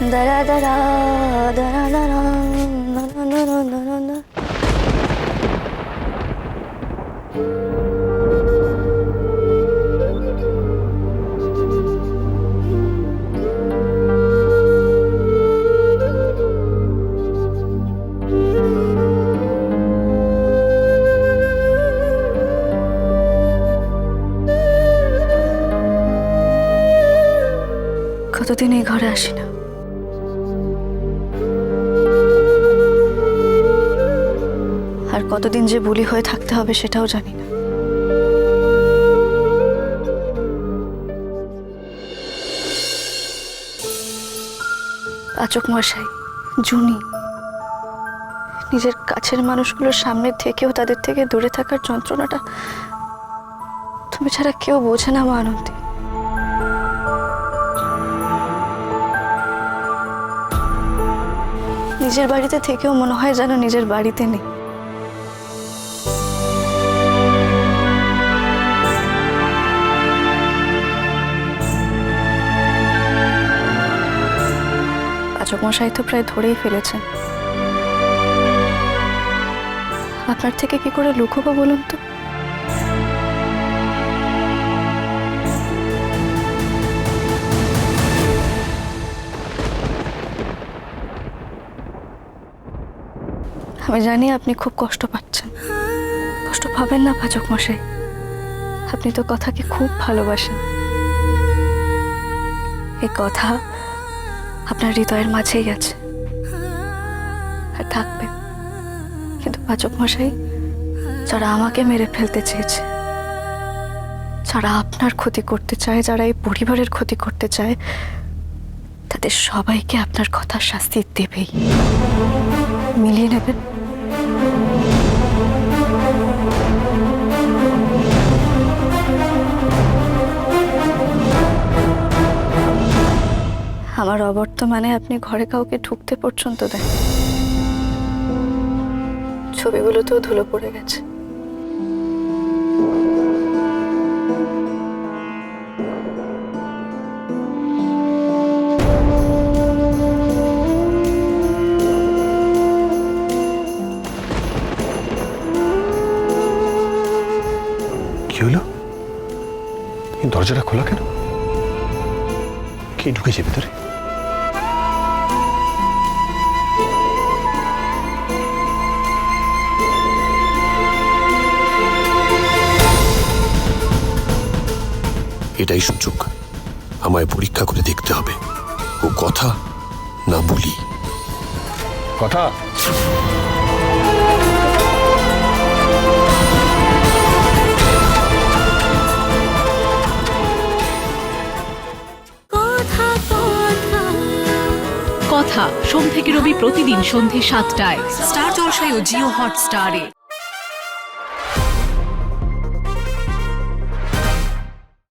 দাঁড়া দাঁড়া দাঁড়া দাঁড়া না, না, না, না, না, না, না। কতদিন এই ঘরে আসি না আর কতদিন যে বুলি হয়ে থাকতে হবে সেটাও জানি না। পাচক মশাই, জুনি, নিজের কাছের মানুষগুলোর সামনে থেকেও তাদের থেকে দূরে থাকার যন্ত্রণাটা তুমি ছাড়া কেউ বোঝে না, মা আনন্দী। নিজের বাড়িতে থেকেও মনে হয় যেন নিজের বাড়িতে নেই। পাচক মশাই তো প্রায় ধরেই ফেলেছেন। আপনার থেকে কি করে লুকোবো বলুন তো? আমি জানি আপনি খুব কষ্ট পাচ্ছেন। কষ্ট পাবেন না পাচক মশাই। আপনি তো কথাকে খুব ভালোবাসেন। এই কথা আপনার হৃদয়ের মাঝেই আছে। আর থাকবে। কিন্তু পাচক মশাই, যারা আমাকে মেরে ফেলতে চেয়েছে, যারা আপনার ক্ষতি করতে চায়, যারা এই পরিবারের ক্ষতি করতে চায়, তাদের সবাইকে আপনার কথা শাস্তি দেবেই। মিলিয়ে নেবেন? আমার অবর্তমানে আপনি ঘরে কাউকে ঢুকতে পর্যন্ত দেন। ছবিগুলোতেও ধুলো পড়ে গেছে। দরজাটা খোলা কেন? কে ঢুকেছে ভিতরে? এটাই সুযোগ। আমায় পরীক্ষা করে দেখতে হবে। ও কথা না বলি। কথা? কথা সোম থেকে রবি প্রতিদিন সন্ধে সাতটায়। স্টার জলসায় ও জিও হটস্টারে।